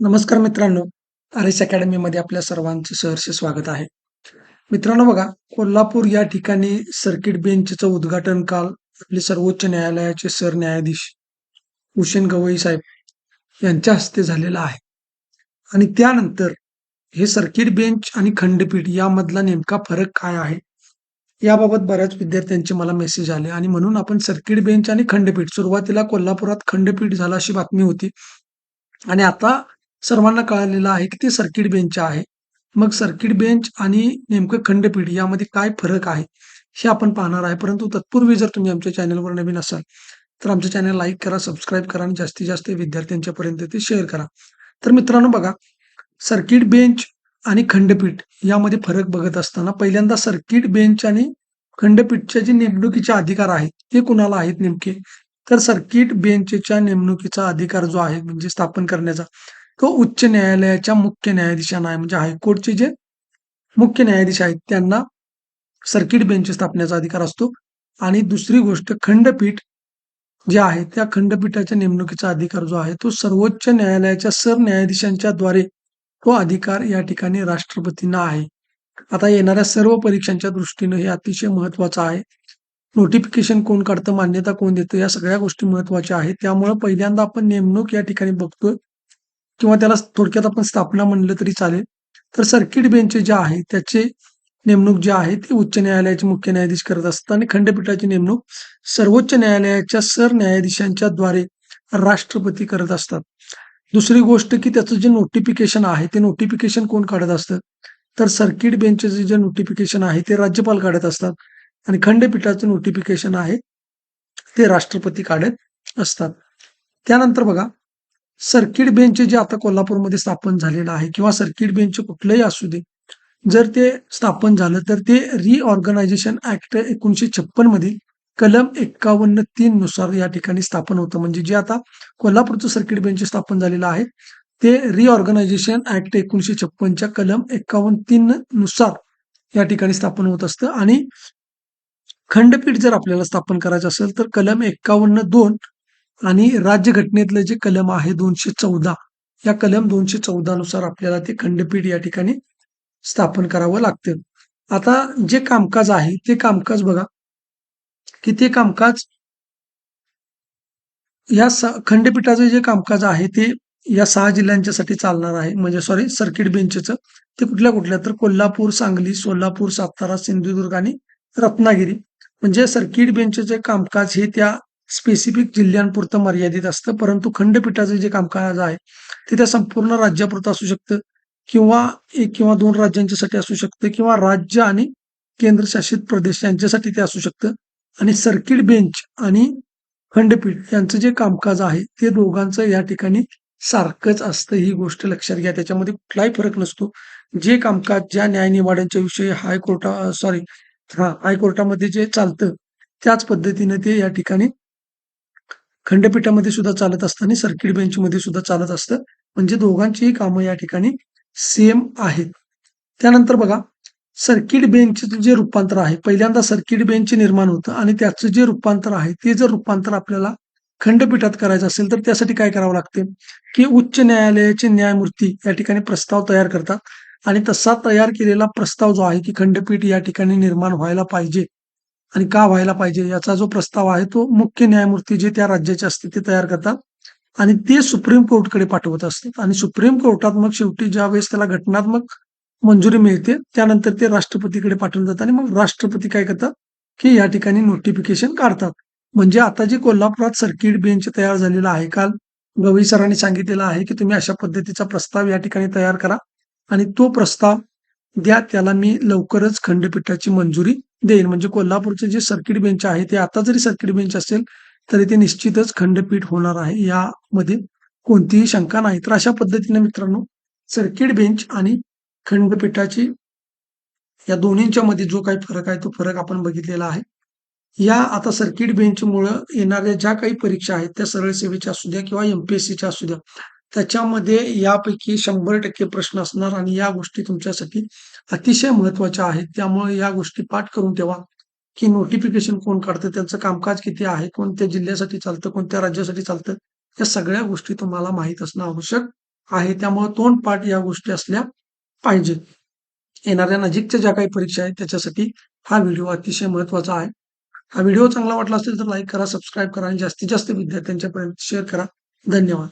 नमस्कार मित्रांनो. R S अकॅडमीमध्ये आपल्या सर्वांचे सहर्ष स्वागत आहे. मित्रांनो बघा कोल्हापूर या ठिकाणी सर्किट बेंचचं उद्घाटन काल आपले सर्वोच्च न्यायालयाचे सरन्यायाधीश भूषण गवई साहेब यांच्या हस्ते झालेला आहे. आणि त्यानंतर हे सर्किट बेंच आणि खंडपीठ यामधला नेमका फरक काय आहे याबाबत बऱ्याच विद्यार्थ्यांचे मला मेसेज आले. आणि म्हणून आपण सर्किट बेंच आणि खंडपीठ सुरुवातीला कोल्हापुरात खंडपीठ झाला अशी बातमी होती. आणि आता सर्वांना कळालेलं आहे की ते सर्किट बेंच आहे. मग सर्किट बेंच आणि नेमकं खंडपीठ यामध्ये काय फरक आहे हे आपण पाहणार आहे. परंतु तत्पूर्वी जर तुम्ही आमच्या चॅनलवर नवीन असाल तर आमच्या चॅनल लाईक करा सबस्क्राईब करा आणि जास्तीत जास्त विद्यार्थ्यांच्या पर्यंत ते शेअर करा. तर मित्रांनो बघा सर्किट बेंच आणि खंडपीठ यामध्ये फरक बघत असताना पहिल्यांदा सर्किट बेंच आणि खंडपीठच्या जे नेमणुकीचे अधिकार आहेत ते कुणाला आहेत नेमके? तर सर्किट बेंचच्या नेमणुकीचा अधिकार जो आहे म्हणजे स्थापन करण्याचा तो उच्च न्यायालयाच्या मुख्य न्यायाधीशांना आहे. म्हणजे हायकोर्टचे जे मुख्य न्यायाधीश आहेत त्यांना सर्किट बेंच स्थापण्याचा अधिकार असतो. आणि दुसरी गोष्ट खंडपीठ जे आहे त्या खंडपीठाच्या नेमणुकीचा अधिकार जो आहे तो सर्वोच्च न्यायालयाच्या सरन्यायाधीशांच्या द्वारे तो अधिकार या ठिकाणी राष्ट्रपतींना आहे. आता येणाऱ्या सर्व परीक्षांच्या दृष्टीनं हे अतिशय महत्वाचं आहे. नोटिफिकेशन कोण काढतं मान्यता कोण देतं या सगळ्या गोष्टी महत्त्वाच्या आहेत. त्यामुळे पहिल्यांदा आपण नेमणूक या ठिकाणी बघतोय. किंवा त्याला थोडक्यात आपण स्थापना म्हणलं तरी चालेल. तर सर्किट बेंच जे आहे त्याचे नेमणूक जे आहे ते उच्च न्यायालयाचे मुख्य न्यायाधीश करत असतात आणि खंडपीठाची नेमणूक सर्वोच्च न्यायालयाच्या सरन्यायाधीशांच्या द्वारे राष्ट्रपती करत असतात. दुसरी गोष्ट की त्याचं जे नोटिफिकेशन आहे ते नोटिफिकेशन कोण काढत असतं? तर सर्किट बेंचचे जे नोटिफिकेशन आहे ते राज्यपाल काढत असतात आणि खंडपीठाचं नोटिफिकेशन आहे ते राष्ट्रपती काढत असतात. त्यानंतर बघा सर्किट बेंच जे आता कोल्हापूरमध्ये स्थापन झालेलं आहे किंवा सर्किट बेंच कुठलंही असू दे जर ते स्थापन झालं तर ते रिऑर्गनायझेशन ऍक्ट एकोणीशे छप्पनमध्ये कलम एक्कावन्न तीन नुसार या ठिकाणी स्थापन होतं. म्हणजे जे आता कोल्हापूरचं सर्किट बेंच स्थापन झालेलं आहे ते रिऑर्गनायझेशन ऍक्ट एकोणीशे छप्पनच्या कलम एक्कावन्न तीन नुसार या ठिकाणी स्थापन होत असतं. आणि खंडपीठ जर आपल्याला स्थापन करायचं असेल तर कलम एक्कावन्न दोन आणि राज्यघटनेतलं जे कलम आहे दोनशे चौदा या कलम दोनशे चौदा नुसार आपल्याला ते खंडपीठ या ठिकाणी स्थापन करावं लागतं. आता जे कामकाज आहे ते कामकाज बघा. की ते कामकाज या खंडपीठाचं जे कामकाज आहे ते या सहा जिल्ह्यांच्यासाठी चालणार आहे. म्हणजे सॉरी सर्किट बेंचचं ते कुठल्या कुठल्या? तर कोल्हापूर सांगली सोलापूर सातारा सिंधुदुर्ग आणि रत्नागिरी. म्हणजे सर्किट बेंचचे कामकाज हे त्या स्पेसिफिक जिल्ह्यांपुरतं मर्यादित असतं परंतु खंडपीठाचं जे कामकाज आहे ते त्या संपूर्ण राज्यापुरतं असू शकतं किंवा एक किंवा दोन राज्यांच्यासाठी असू शकतं किंवा राज्य आणि केंद्रशासित प्रदेश यांच्यासाठी ते असू शकतं. आणि सर्किट बेंच आणि खंडपीठ यांचं जे कामकाज आहे ते दोघांचं या ठिकाणी सारखंच असतं ही गोष्ट लक्षात घ्या. त्याच्यामध्ये कुठलाही फरक नसतो. जे कामकाज ज्या न्यायनिवाड्यांच्या विषयी हायकोर्टा सॉरी हा हायकोर्टामध्ये जे चालतं त्याच पद्धतीने ते या ठिकाणी खंडपीठामध्ये सुद्धा चालत असतं आणि सर्किट बेंचमध्ये सुद्धा चालत असतं. म्हणजे दोघांचीही कामं या ठिकाणी सेम आहेत. त्यानंतर बघा सर्किट बेंचचं जे रूपांतर आहे पहिल्यांदा सर्किट बेंच निर्माण होतं आणि त्याचं जे रूपांतर आहे ते जर रूपांतर आपल्याला खंडपीठात करायचं असेल तर त्यासाठी काय करावं लागते? की उच्च न्यायालयाचे न्यायमूर्ती या ठिकाणी प्रस्ताव तयार करतात. आणि तसा तयार केलेला प्रस्ताव जो आहे की खंडपीठ या ठिकाणी निर्माण व्हायला पाहिजे. आणि का व्हायला पाहिजे याचा जो प्रस्ताव आहे तो मुख्य न्यायमूर्ती जे त्या राज्याचे असते ते तयार करतात आणि ते सुप्रीम कोर्टकडे पाठवत असतात. आणि सुप्रीम कोर्टात मग शेवटी ज्या वेळेस त्याला घटनात्मक मंजुरी मिळते त्यानंतर ते राष्ट्रपतीकडे पाठवलं जातं आणि मग राष्ट्रपती काय करतात की या ठिकाणी नोटिफिकेशन काढतात. म्हणजे आता जे कोल्हापुरात सर्किट बेंच तयार झालेला आहे काल गवई सरांनी सांगितलेलं आहे की तुम्ही अशा पद्धतीचा प्रस्ताव या ठिकाणी तयार करा. आणि तो प्रस्ताव द्या त्याला मी लवकरच खंडपीठाची मंजुरी देईल म्हणजे कोल्हापूरचे जे सर्किट बेंच आहे ते आता जरी सर्किट बेंच असेल तरी ते निश्चितच खंडपीठ होणार आहे. यामध्ये कोणतीही शंका नाही. तर अशा पद्धतीने मित्रांनो सर्किट बेंच आणि खंडपीठाची या दोन्हींच्या मध्ये जो काही फरक आहे तो फरक आपण बघितलेला आहे. या आता सर्किट बेंचमुळं येणाऱ्या ज्या काही परीक्षा आहेत त्या सरळ सेवेच्या असू द्या किंवा एमपीएससीच्या असू द्या त्याच्यामध्ये यापैकी शंभर टक्के प्रश्न असणार आणि या गोष्टी तुमच्यासाठी अतिशय महत्त्वाच्या आहेत त्यामुळे या गोष्टी पाठ करून ठेवा की नोटिफिकेशन कोण काढतं त्यांचं कामकाज किती आहे कोणत्या जिल्ह्यासाठी चालतं कोणत्या राज्यासाठी चालतं या सगळ्या गोष्टी तुम्हाला माहीत असणं आवश्यक आहे त्यामुळे तोंडपाठ या गोष्टी असल्या पाहिजेत. येणाऱ्या नजीकच्या ज्या काही परीक्षा आहेत त्याच्यासाठी हा व्हिडिओ अतिशय महत्त्वाचा आहे. हा व्हिडिओ चांगला वाटला असेल तर लाईक करा, सबस्क्राईब करा आणि जास्तीत जास्त विद्यार्थ्यांच्यापर्यंत शेअर करा. धन्यवाद.